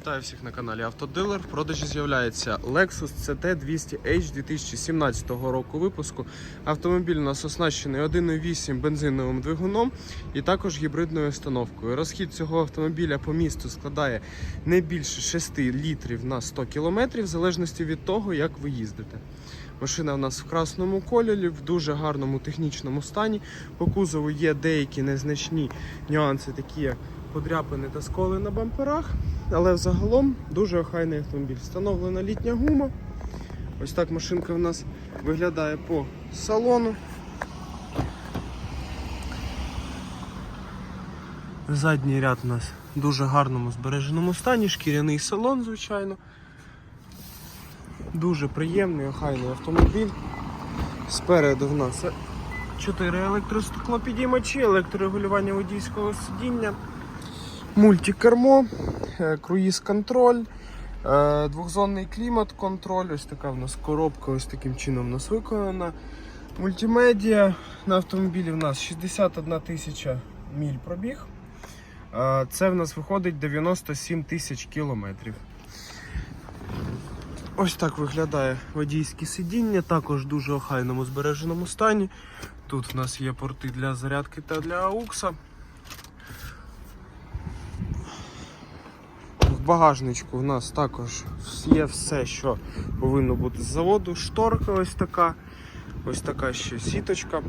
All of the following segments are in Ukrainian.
Вітаю всіх на каналі Автодилер. В продажі з'являється Lexus CT200H 2017 року випуску. Автомобіль у нас оснащений 1.8 бензиновим двигуном і також гібридною установкою. Розхід цього автомобіля по місту складає не більше 6 літрів на 100 км, в залежності від того, як ви їздите. Машина у нас в красному кольорі, в дуже гарному технічному стані. По кузову є деякі незначні нюанси, такі як подряпини та сколи на бамперах. Але взагалом дуже охайний автомобіль. Встановлена літня гума. Ось так машинка в нас виглядає по салону. Задній ряд у нас в дуже гарному збереженому стані, шкіряний салон, звичайно. Дуже приємний, охайний автомобіль. Спереду в нас 4 електростеклопідіймачі, електрорегулювання водійського сидіння, мультикермо, е, круїз-контроль, е, двохзонний клімат-контроль. Ось така в нас коробка, ось таким чином у нас виконана. Мультимедіа на автомобілі в нас 61 тисяча міль пробіг. Е, Це в нас виходить 97 тисяч кілометрів. Ось так виглядає водійське сидіння, також в дуже охайному збереженому стані. Тут в нас є порти для зарядки та для аукса. Багажничку в нас також є все, що повинно бути з заводу. Шторка ось така, ось така ще сіточка.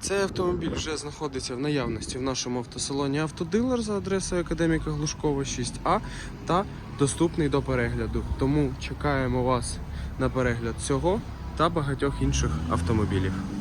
Цей автомобіль вже знаходиться в наявності в нашому автосалоні Автодилер за адресою Академіка Глушкова 6А та доступний до перегляду. Тому чекаємо вас на перегляд цього та багатьох інших автомобілів.